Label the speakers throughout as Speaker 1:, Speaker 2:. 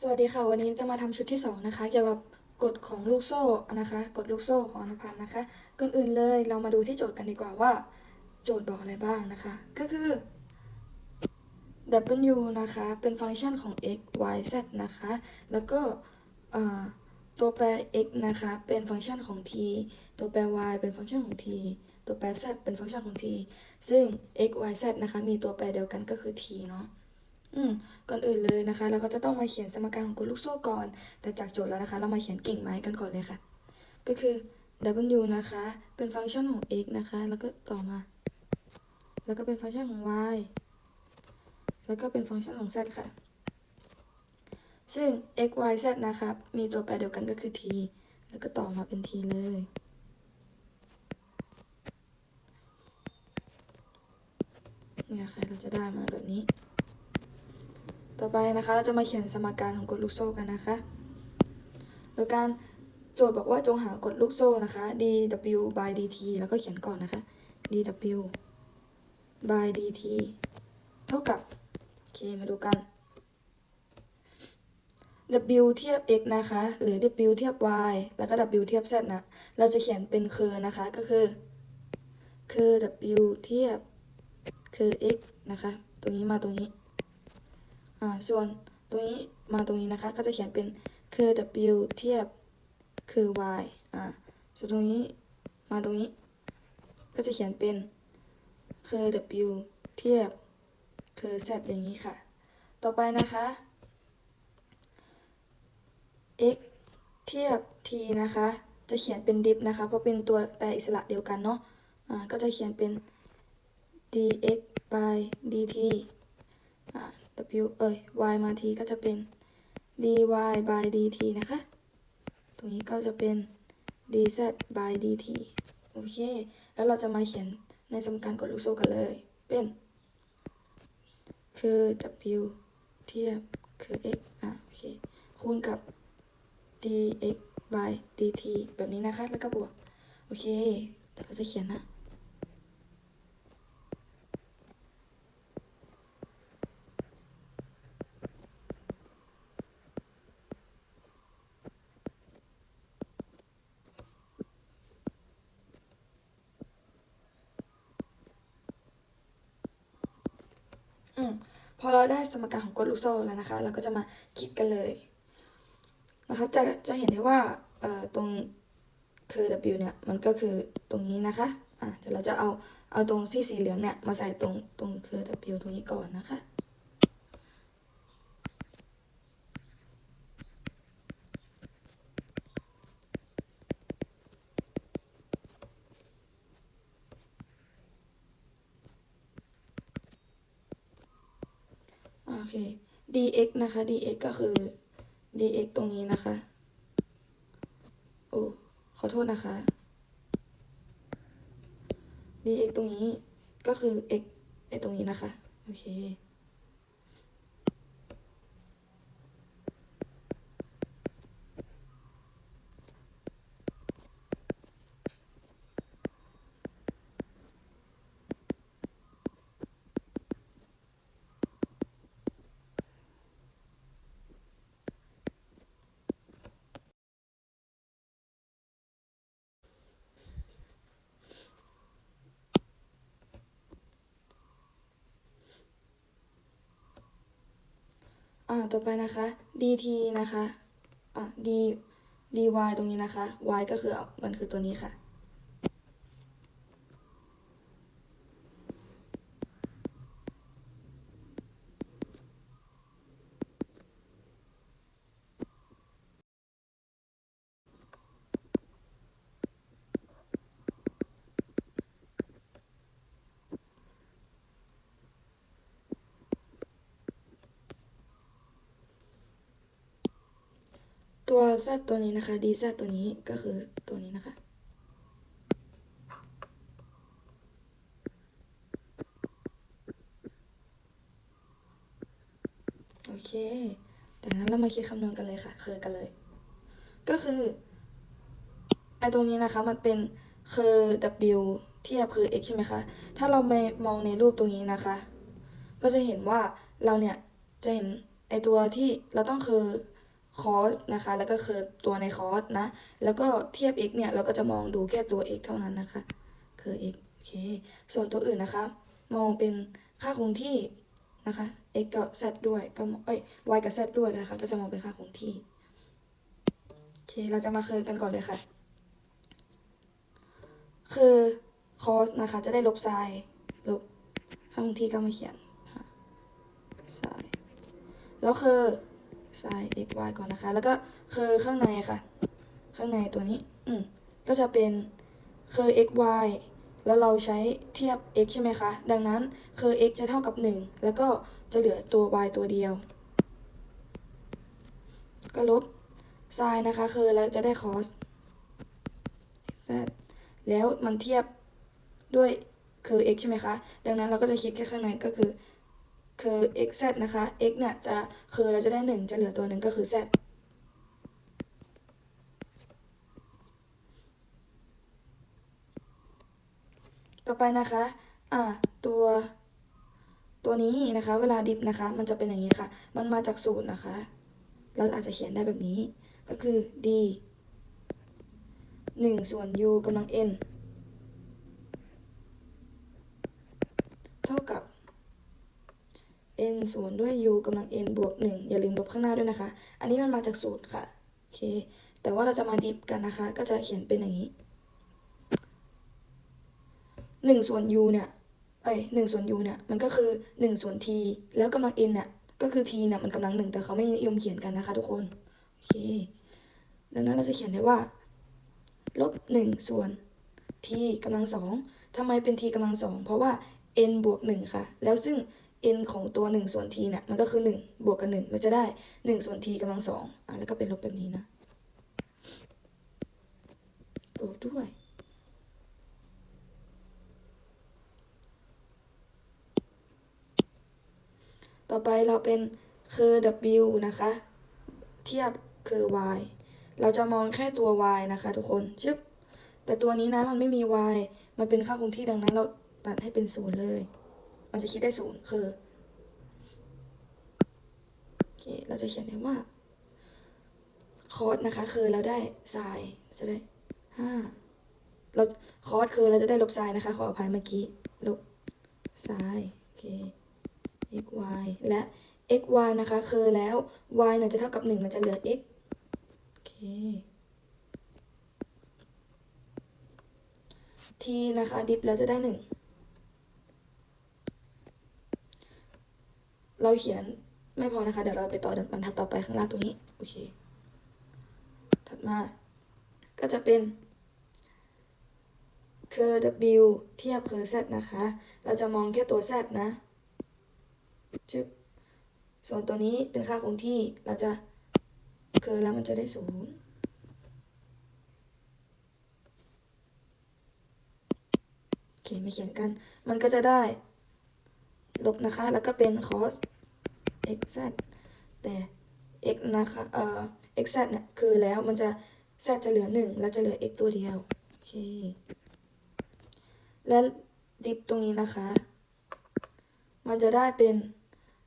Speaker 1: สวัสดีค่ะ วันนี้จะมาทำชุดที่ 2 นะคะ เกี่ยวกับกฎของลูกโซ่นะคะกฎลูกโซ่ของอนุพันธ์นะคะก่อนอื่นเลยเรามาดูที่โจทย์กันดีกว่าว่า โจทย์บอกอะไรบ้างนะคะ ก็คือ w นะคะ เป็นฟังก์ชันของ x y z นะคะ แล้วก็ตัวแปร x นะคะ เป็นฟังก์ชันของ t ตัวแปร y เป็นฟังก์ชันของ t ตัวแปร z เป็นฟังก์ชันของ t ซึ่ง x y z นะคะ มีตัวแปรเดียวกันก็คือ t เนาะ อืมก่อนอื่นเลยนะคะ เราก็จะต้องมาเขียนสมการของกฎลูกโซ่ก่อน แต่จากโจทย์แล้วนะคะ เรามาเขียนกิ่งไม้กันก่อนเลยค่ะ ก็คือ w นะคะ เป็นฟังก์ชันของ x นะคะ แล้วก็ต่อมา แล้วก็เป็นฟังก์ชันของ y แล้วก็เป็นฟังก์ชันของ z ค่ะ ซึ่ง x y z นะคะมีตัวแปรเดียวกันก็คือ t แล้วก็ต่อมาเป็น t เลยเนี่ยค่ะ เราจะได้มาแบบนี้ ต่อไปนะคะเราจะมาเขียนสมการของกฎลูกโซ่กันนะคะ โดยการโจทย์บอกว่าจงหากฎลูกโซ่นะคะ dw by dt แล้วก็เขียนก่อนนะคะ dw by dt เท่ากับโอเคมาดูกัน w เทียบ x นะคะ หรือ w เทียบ y แล้วก็ w เทียบ z นะ เราจะเขียนเป็นคือนะคะ ก็คือ คือ w เทียบ คือ x นะคะ ตรงนี้มาตรงนี้ อ่าส่วนตรงนี้มาตรงนี้นะคะ ก็จะเขียนเป็นคือ w เทียบคือ y อ่าส่วนตรงนี้มาตรงนี้ ก็จะเขียนเป็นคือ w เทียบคือ z อย่างนี้ค่ะ ต่อไปนะคะ x เทียบ t นะคะ จะเขียนเป็นดิฟนะคะเพราะเป็นตัวแปรอิสระเดียวกันเนาะอ่าก็จะเขียนเป็น dx by dt w เอ้ย y มา t ก็จะเป็น dy by dt นะคะ ตรงนี้ก็จะเป็น dz by dt โอเค แล้วเราจะมาเขียนในสมการกดลูกโซ่กันเลย เป็น คือ w เทียบคือ x อะโอเค คูณกับ dx by dt แบบนี้นะคะ แล้วก็บวก โอเค เดี๋ยวเราจะเขียนนะ อืมพอเราได้สมการของกฎลูกโซ่แล้วนะคะ เราก็จะมาคิดกันเลยนะคะจะจะเห็นได้ว่าเอ่อตรงคือ w เนี่ยมันก็คือตรงนี้นะคะอะเดี๋ยวเราจะเอาเอาตรงที่สีเหลืองเนี่ยมาใส่ตรงตรงคือ w ตรงนี้ก่อนนะคะ โอเค dx นะคะ dx ก็คือ dx ตรงนี้นะคะ โอ้ ขอโทษนะคะ dx ตรงนี้ก็คือ x ไอตรงนี้นะคะ โอเค อ่า ต่อไปนะคะ dt นะคะอะ d dy ตรงนี้นะคะ y ก็คือมันคือตัวนี้ค่ะ ตัว z ตัวนี้นะคะ dz ตัวนี้ก็คือตัวนี้นะคะ โอเคจากนั้นเรามาคิดคำนวณกันเลยค่ะ คือกันเลย ก็คือไอตัวนี้นะคะมันเป็นคือ w เทียบคือ x ใช่ไหมคะ ถ้าเราไปมองในรูปตรงนี้นะคะ ก็จะเห็นว่าเราเนี่ยจะเห็นไอไอตัวที่เราต้องคือ คอสนะคะ แล้วก็คือตัวในคอสนะ แล้วก็เทียบ x เนี่ย เราก็จะมองดูแค่ตัว x เท่านั้นนะคะ คือ x โอเค ส่วนตัวอื่นนะคะ มองเป็นค่าคงที่นะคะ x กับ z ด้วยก็มองเอ้ย y กับ z ด้วยนะคะ ก็จะมองเป็นค่าคงที่โอเค เราจะมาคือกันก่อนเลยค่ะ คือ cos นะคะ จะได้ลบไซน์ลบค่าคงที่ก็มาเขียนไซน์แล้วคือ sin x y ก่อนนะคะ แล้วก็คือข้างในค่ะ ข้างในตัวนี้ อืมก็จะเป็นคือ x y แล้วเราใช้เทียบ x ใช่ไหมคะ ดังนั้นคือ x จะเท่ากับ 1 แล้วก็จะเหลือตัว y ตัวเดียว ก็ลบ sin นะคะ คือเราจะได้ cos z แล้วมันเทียบด้วยคือ x ใช่ไหมคะ ดังนั้นเราก็จะคิดแค่ข้างในก็คือ คือ x z นะคะ x เนี่ยจะคือเราจะได้ 1 จะเหลือตัวหนึ่งก็คือ z ต่อไปนะคะ อ่า ตัว ตัวนี้นะคะ เวลาดิฟนะคะ มันจะเป็นอย่างนี้ค่ะ มันมาจากสูตรนะคะ เราอาจจะเขียนได้แบบนี้ ก็คือ d 1 ส่วน u กำลัง n เท่ากับ n ส่วนด้วย u กำลัง n บวก 1 อย่าลืมลบข้างหน้าด้วยนะคะ อันนี้มันมาจากสูตรค่ะ โอเค แต่ว่าเราจะมาดิฟกันนะคะ ก็จะเขียนเป็นอย่างนี้1ส่วน u เนี่ย เอ้ย1ส่วน u เนี่ย มันก็คือ1ส่วน t แล้วกำลัง n เนี่ย ก็คือ t เนี่ย มันกำลังหนึ่งแต่เขาไม่นิยมเขียนกันนะคะทุกคน โอเค ดังนั้นเราจะเขียนได้ว่า ลบ 1 ส่วน t กำลังสองทำไมเป็น t กำลังสองเพราะว่า n บวก 1 ค่ะ แล้วซึ่ง n ของตัว 1 ส่วน t เนี่ย มันก็คือ 1 บวกกับ 1 มันจะได้ 1 ส่วน t กำลังสองอะแล้วก็เป็นลบแบบนี้นะบวกด้วย ต่อไปเราเป็นคือ w นะคะ เทียบคือ y เราจะมองแค่ตัว y นะคะ ทุกคนชึบแต่ตัวนี้นะมันไม่มี y มันเป็นค่าคงที่ดังนั้นเราตัดให้เป็นศูนย์เลย มันจะคิดได้ศูนย์คือโอเคเราจะเขียนได้ว่าคอสนะคะคือเราได้ไซน์จะได้ห้าเราคอสคือเราจะได้ลบไซน์นะคะ ขออภัยเมื่อกี้ลบไซน์โอเค x y และ x y นะคะคือแล้ว y เนี่ยจะเท่ากับ1มันจะเหลือ x โอเค t นะคะดิฟเราจะได้1 เราเขียนไม่พอนะคะ เดี๋ยวเราไปต่อบรรทัดต่อไปข้างล่างตรงนี้ โอเค ถัดมา ก็จะเป็นคือ w เทียบคือ z นะคะ เราจะมองแค่ตัว z นะชึบส่วนตัวนี้เป็นค่าคงที่ เราจะคือแล้วมันจะได้ศูนย์โอเค ไม่เขียนกัน มันก็จะได้ ลบนะคะ แล้วก็เป็น cos x z แต่ x นะคะเอ่อ x z เนี่ยคือแล้วมันจะ z จะเหลือหนึ่งแล้วจะเหลือ x ตัวเดียว โอเค และดิฟตรงนี้นะคะ มันจะได้เป็น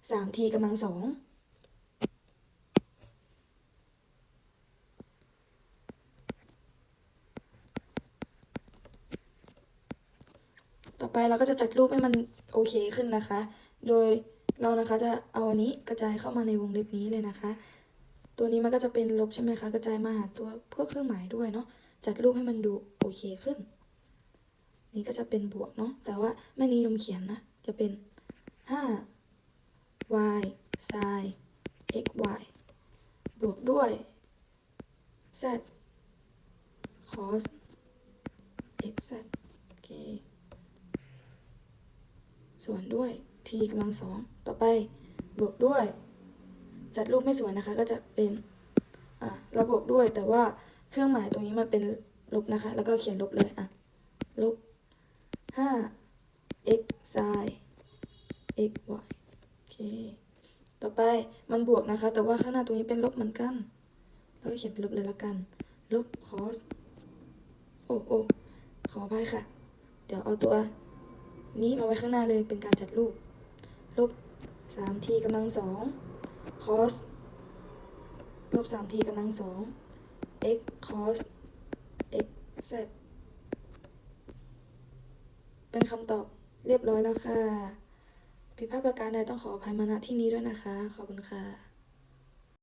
Speaker 1: 3t กำลังสองต่อไปเราก็จะจัดรูปให้มัน โอเคขึ้นนะคะ โดยเรานะคะจะเอาอันนี้กระจายเข้ามาในวงเล็บนี้เลยนะคะ ตัวนี้มันก็จะเป็นลบใช่ไหมคะ กระจายมาหาตัวพวกเครื่องหมายด้วยเนาะ จัดรูปให้มันดูโอเคขึ้น นี่ก็จะเป็นบวกเนาะ แต่ว่าไม่นิยมเขียนนะ จะเป็นห้า y sin x y บวกด้วย z cos x z โอเค ส่วนด้วย t กำลังสองต่อไปบวกด้วย จัดรูปไม่สวยนะคะ ก็จะเป็นอะเราบวกด้วยแต่ว่าเครื่องหมายตรงนี้มันเป็นลบนะคะ แล้วก็เขียนลบเลยอะลบห้า x sin x y โอเค ต่อไปมันบวกนะคะ แต่ว่าข้างหน้าตรงนี้เป็นลบเหมือนกัน แล้วก็เขียนเป็นลบเลยละกัน ลบ cos โอ้โอ้ขออภัยค่ะ เดี๋ยวเอาตัว นี้มาไว้ข้างหน้าเลยเป็นการจัดรูป ลบ 3t กำลังสอง cos ลบ3 t กำลังสอง x cos x z เป็นคำตอบเรียบร้อยแล้วค่ะ ผิดพลาดประการใดต้องขออภัยมาณที่นี้ด้วยนะคะ ขอบคุณค่ะ